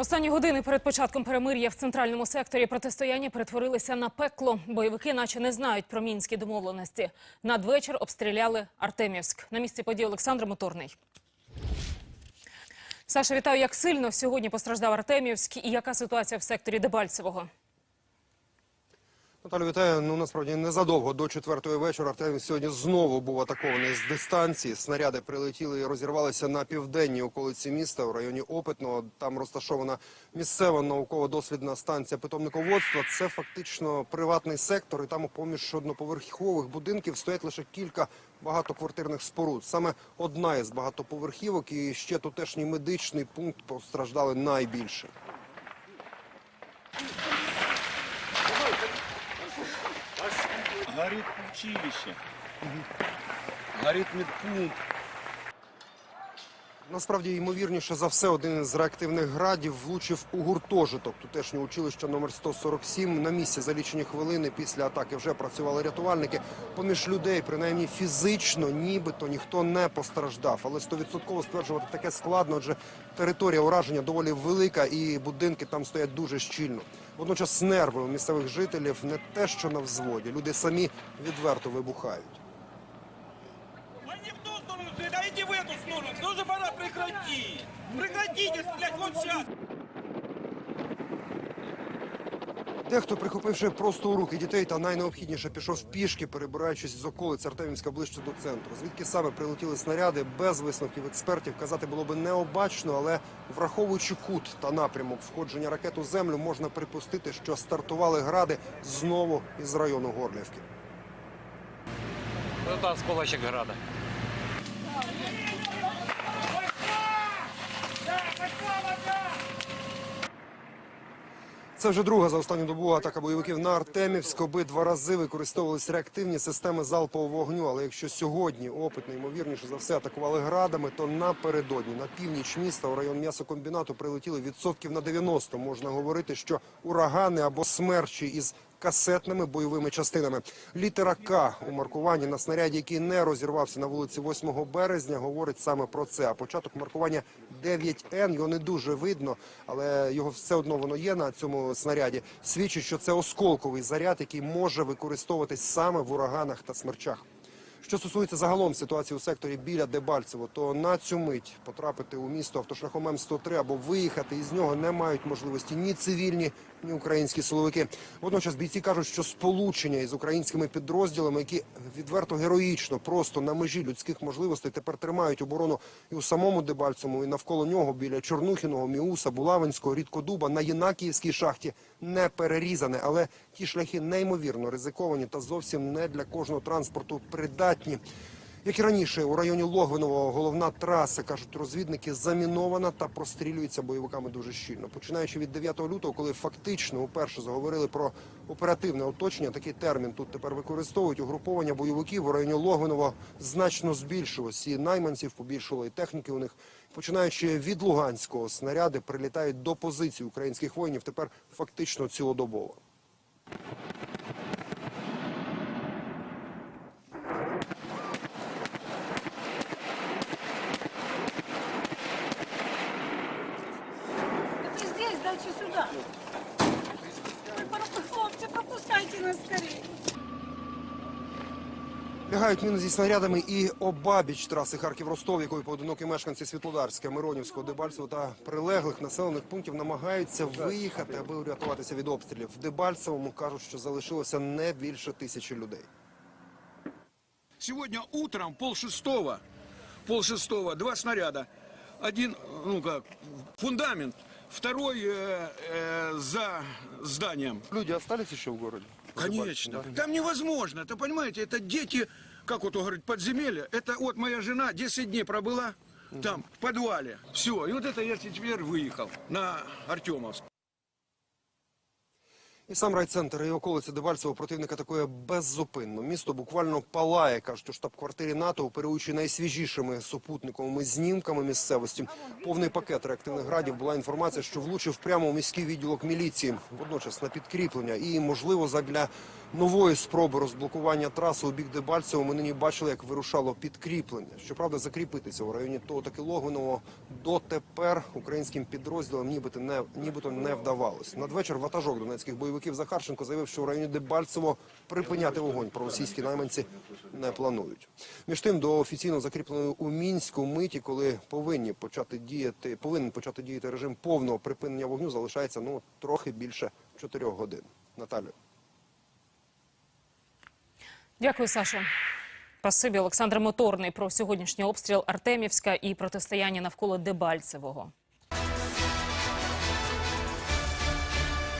Останні години перед початком перемир'я в центральному секторі протистояння перетворилися на пекло. Бойовики наче не знають про мінські домовленості. Надвечір обстріляли Артемівськ. На місці події Олександр Моторний. Саша, вітаю. Як сильно сьогодні постраждав Артемівськ і яка ситуація в секторі Дебальцевого? Наталю, вітаю. Ну насправді незадовго до четвертої вечора Артем сьогодні знову був атакований з дистанції. Снаряди прилетіли і розірвалися на південній околиці міста у районі Опитного. Там розташована місцева науково-дослідна станція питомниководства. Це фактично приватний сектор, і там поміж одноповерхових будинків стоять лише кілька багатоквартирних споруд. Саме одна із багатоповерхівок і ще тутешній медичний пункт постраждали найбільше. Горит училище. Горит медпункт. Насправді, ймовірніше за все, один із реактивних градів влучив у гуртожиток тутешнього училища номер 147. На місці за лічені хвилини після атаки вже працювали рятувальники. Поміж людей, принаймні фізично, нібито ніхто не постраждав. Але стовідсотково стверджувати таке складно, адже територія ураження доволі велика і будинки там стоять дуже щільно. Водночас нерви у місцевих жителів не те, що на взводі. Люди самі відверто вибухають. Вы в ту сторону і в эту сторону. Тоже пора прекратить. Прекратіть стрелять вот сейчас. Дехто, прихопивши просто у руки дітей та найнеобхідніше, пішов пішки, перебираючись з околиць Артемівська ближче до центру. Звідки саме прилетіли снаряди, без висновків експертів казати було би необачно, але враховуючи кут та напрямок входження ракет у землю, можна припустити, що стартували гради знову із району Горлівки. Это осколочек града. Це вже друга за останню добу атака бойовиків на Артемівськ. Обидва рази використовувалися реактивні системи залпового вогню. Але якщо сьогодні опит ймовірніше за все, атакували градами, то напередодні на північ міста у район м'ясокомбінату прилетіли відсотків на 90. Можна говорити, що урагани або смерчі із касетними бойовими частинами. Літера К у маркуванні на снаряді, який не розірвався на вулиці 8 березня, говорить саме про це. А початок маркування 9Н, його не дуже видно, але його все одно воно є на цьому снаряді. Свідчить, що це осколковий заряд, який може використовуватись саме в ураганах та смерчах. Що стосується загалом ситуації у секторі біля Дебальцево, то на цю мить потрапити у місто автошляхом М103 або виїхати із нього не мають можливості ні цивільні, ні українські силовики. Водночас бійці кажуть, що сполучення із українськими підрозділами, які відверто героїчно, просто на межі людських можливостей, тепер тримають оборону і у самому Дебальцевому, і навколо нього біля Чорнухіного, Міуса, Булавинського, Рідкодуба на Єнакіївській шахті не перерізане, але ті шляхи неймовірно ризиковані та зовсім не для кожного транспорту придатні. Як і раніше, у районі Логвинового головна траса, кажуть розвідники, замінована та прострілюється бойовиками дуже щільно. Починаючи від 9 лютого, коли фактично уперше заговорили про оперативне оточення, такий термін тут тепер використовують. Угруповання бойовиків у районі Логвиного значно збільшилось. І найманців побільшало, і техніки у них. Починаючи від Луганського, снаряди прилітають до позицій українських воїнів тепер фактично цілодобово. Лягають міни зі снарядами і обабіч траси Харків-Ростов, якою поодинокі мешканці Світлодарська, Миронівського, Дебальцево та прилеглих населених пунктів намагаються виїхати, аби урятуватися від обстрілів. В Дебальцевому кажуть, що залишилося не більше тисячі людей. Сегодня утром пол шестого, пол шестого, два снаряда. Один, ну как, фундамент, второй э, э, за зданием. Люди остались ще в городі? Конечно. Там невозможно. Это, понимаете, это дети, как вот он говорит, подземелья. Это вот моя жена 10 дней пробыла там, в подвале. Все. И вот это я теперь выехал на Артемовск. І сам райцентр і околиці Дебальцево противник атакує беззупинно. Місто буквально палає, кажуть, у штаб-квартирі НАТО, оперуючи найсвіжішими супутниковими знімками місцевості. Повний пакет реактивних градів була інформація, що влучив прямо у міський відділок міліції. Водночас на підкріплення і, можливо, задля нової спроби розблокування траси у бік Дебальцево ми нині бачили, як вирушало підкріплення. Щоправда, закріпитися у районі того таки Логвиного дотепер українським підрозділам нібито не, нібито не вдавалось. Надвечір ватажок донецьких бойовиків Захарченко заявив, що у районі Дебальцево припиняти вогонь проросійські найманці не планують. Між тим, до офіційно закріпленої у Мінську миті, коли повинні почати діяти, повинен почати діяти режим повного припинення вогню, залишається ну трохи більше чотирьох годин. Наталю. Дякую, Саша. Спасибі, Олександр Моторний про сьогоднішній обстріл Артемівська і протистояння навколо Дебальцевого.